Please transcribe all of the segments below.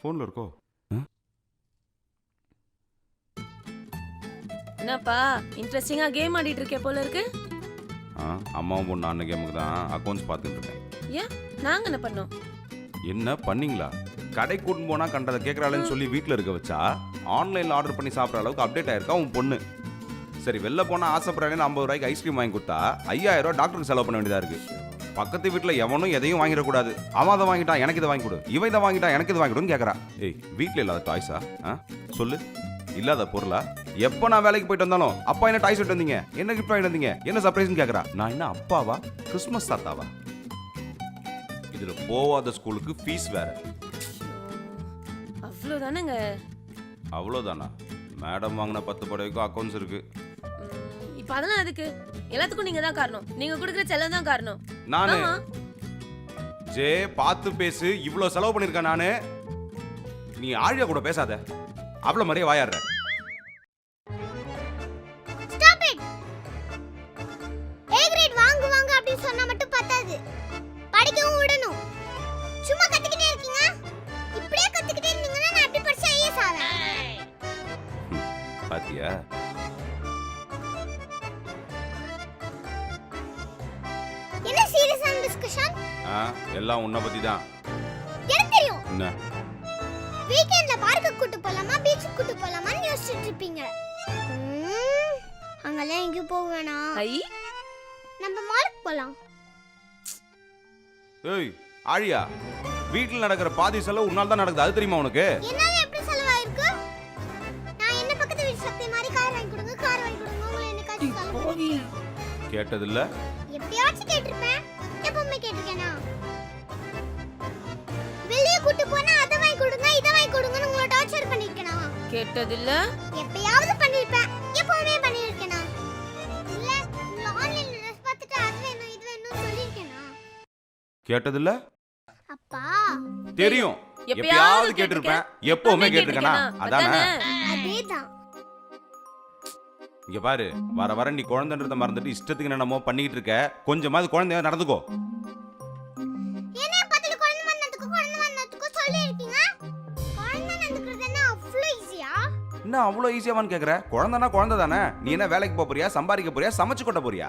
ஃபோனில் இருக்கோ? என்னப்பா இன்ட்ரெஸ்டிங்கா கேம் ஆடிட்டு இருக்கே போல இருக்கு. ஆ அம்மாவும் பொண்ணு அண்ணன் கேமுக்கு தான் அக்கௌண்ட்ஸ் பார்த்துட்டு இருக்கேன். ஏன்? நாங்க என்ன பண்ணோம்? என்ன பண்ணீங்களா? கடை கூட்டின்னு போனா கண்டதை கேட்குறாளேன்னு சொல்லி வீட்டில் இருக்க வச்சா ஆன்லைனில் ஆர்டர் பண்ணி சாப்பிட்ற அளவுக்கு அப்டேட் ஆயிருக்கா உன் பொண்ணு? சரி வெளில போனால் ஆசைப்படுறேன்னு ஐம்பது ரூபாய்க்கு ஐஸ்கிரீம் வாங்கி கொடுத்தா ஐயாயிரம் ரூபாய் டாக்டருக்கு செலவு பண்ண வேண்டியதா இருக்கு. பக்கத்து வீட்டில் எவனும் எதையும் வாங்கிடக்கூடாது. அவன் அதை வாங்கிட்டான் எனக்கு இதை வாங்கி கொடு. இவன் இதை வாங்கிட்டான் எனக்கு இது வாங்கி கொடுன்னு கேட்குறா ஏய் வீட்டில் இல்லாத டாய்ஸா ஆ? சொல்லு. இல்லாத பொருளா? எப்போ நான் வேலைக்கு போயிட்டு வந்தாலும் அப்பா என்ன டாய்ஸ் விட்டு வந்தீங்க? என்ன கிஃப்ட் வாங்கிட்டு வந்தீங்க? என்ன சர்ப்ரைஸ்னு கேட்குறா நான் என்ன அப்பாவா? கிறிஸ்மஸ் தாத்தாவா? இதுல போவாத ஸ்கூலுக்கு ஃபீஸ் வேற. அவ்வளவுதானங்க? அவ்வளோதானா மேடம் வாங்கின பத்து புடவைக்கும் அக்கௌண்ட்ஸ் இருக்கு. ம், இப்ப அதெல்லாம் அதுக்கு எல்லாத்துக்கும் நீங்க தான் காரணம். நீங்க கொடுக்குற செல்லம் தான் காரணம். நானு. ஆமா ஜே பார்த்து பேசு. இவ்வளோ செலவு பண்ணியிருக்கேன் நானு. நீ ஆழியா கூட பேசாத. அவ்வளோ மாதிரியே வாயாடுற. ஸ்டாப் இட் ஏ கிரேட் வாங்கு வாங்க அப்படி சொன்னா மட்டும் பத்தாது. படிக்கவும் விடணும். சும்மா கத்துக்கிட்டே இருக்கீங்க? இப்படியே கத்துக்கிட்டே இருந்தீங்கன்னா நான் எப்படி படிச்சு ஐஎஸ் ஆவேன். பாத்தியா? ஆ எல்லாம் உன்னை பத்தி தான் எனக்கு தெரியும். என்ன? வீக்கெண்ட்ல பார்க்கு கூட்டு போலாமா பீச்சுக்கு கூட்டு போலாமான்னு யோசிச்சுட்டு இருப்பீங்க. ம், அங்கெல்லாம் எங்கேயும் போக வேணாம். ஐ? நம்ம மாலுக்கு போலாம். ஏய் ஆழியா வீட்டில் நடக்கிற பாதி செலவு உன்னால் தான் நடக்குது. அது தெரியுமா உனக்கு? என்னால எப்படி செலவாயிருக்கு? நான் என்ன பக்கத்து வீட்டு சக்தி மாதிரி கார் வாங்கி கொடுங்க கார் வாங்கி கொடுங்க உங்களை என்ன காசு செலவு கேட்டதில்ல. எப்பயாச்சும் கேட்டிருப்பேன். கேட்டிருக்கேனா? வெளியே கூட்டு போனா அதை வாங்கி கொடுங்க இதை வாங்கி கொடுங்கன்னு உங்களை டார்ச்சர் பண்ணிருக்கேனா? கேட்டதில்ல. எப்பயாவது பண்ணிருப்பேன். எப்பவுமே பண்ணிருக்கேனா? இல்ல உங்களை ஆன்லைன்ல ட்ரெஸ் பார்த்துட்டு அது வேணும் இது வேணும்னு சொல்லிருக்கேனா? கேட்டதில்ல? அப்பா. தெரியும். எப்பயாவது கேட்டிருப்பேன். எப்பவுமே கேட்டிருக்கேனா? அதானே? அதேதான். இங்க பாரு வர வர நீ குழந்தைன்றத மறந்துட்டு இஷ்டத்துக்கு என்னமோ பண்ணிட்டு இருக்க. கொஞ்சமாவது குழந்தைய நடந்துக்கோ. என்ன அவ்வளோ ஈஸியாவான்னு கேட்குற குழந்தைனா குழந்தை தானே. நீ என்ன வேலைக்கு போக போறியா? சம்பாதிக்க போறியா? சமைச்சு கொட்ட போறியா?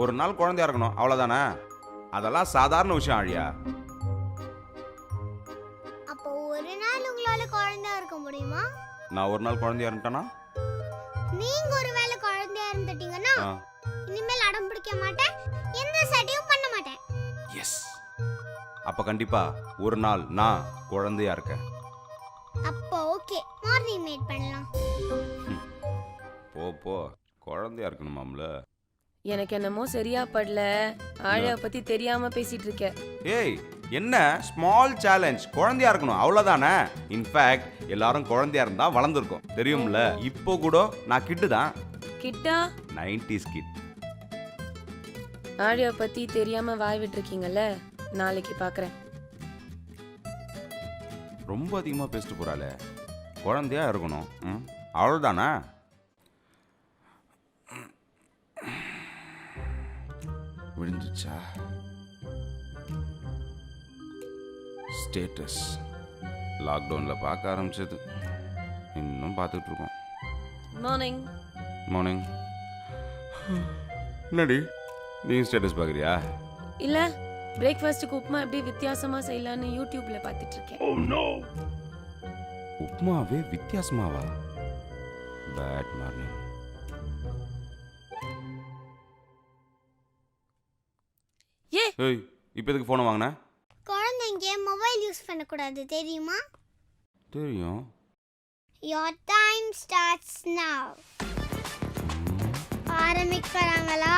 ஒரு நாள் குழந்தையா இருக்கணும் அவ்வளோதானே அதெல்லாம் சாதாரண விஷயம் ஆழியா. அப்போ ஒரு நாள் உங்களால குழந்தையா இருக்க முடியுமா? நான் ஒரு நாள் குழந்தையா இருந்துட்டேனா? நீங்க ஒருவேளை குழந்தையா இருந்துட்டீங்கன்னா இனிமேல் அடம் பிடிக்க மாட்டேன் எந்த சட்டையும் பண்ண மாட்டேன். எஸ் அப்போ கண்டிப்பா ஒரு நாள் நான் குழந்தையா இருக்கேன். அப்போ ஓகே மார்னிங் மீட் பண்ணலாம். போ போ. குழந்தையா இருக்கணுமாம்ல எனக்கு என்னமோ சரியா படல. ஆழியா பத்தி தெரியாம பேசிட்டு இருக்க ஏய் என்ன ஸ்மால் சேலஞ்ச் குழந்தையா இருக்கணும் அவ்வளவுதானே? இன்ஃபேக்ட் எல்லாரும் குழந்தையா இருந்தா வளர்ந்துருக்கோம். தெரியும்ல? இப்போ கூட நான் கிட்டு தான். கிட்டா நைன்டிஸ் கிட் ஆழியா பத்தி தெரியாம வாய் விட்டுருக்கீங்கல்ல? நாளைக்கு பாக்குறேன். ரொம்ப அதிகமா பேசிட்டு போறாளே. குழந்தையா இருக்கணும் ம்? அவ்வளவுதானே? விழுந்துச்சா ஸ்டேட்டஸ் லாக்டவுனில் பார்க்க ஆரம்பிச்சது. இன்னும் பார்த்துட்டு இருக்கோம். மார்னிங் மார்னிங் என்னடி? நீ ஸ்டேட்டஸ் பார்க்குறியா? இல்ல பிரேக்ஃபாஸ்ட்டுக்கு உப்புமா எப்படி வித்தியாசமா செய்யலாம்னு யூடியூப்ல பார்த்துட்டு இருக்கேன். உப்மாவே வித்தியாசமாவா? பேட் மார்னிங் ஏய். இப்போ எதுக்கு ஃபோனை வாங்கின? குழந்தைங்க மொபைல் யூஸ் பண்ணக்கூடாது தெரியுமா? தெரியும். Your time starts now. ஆரம்பிக்கிறாங்களா?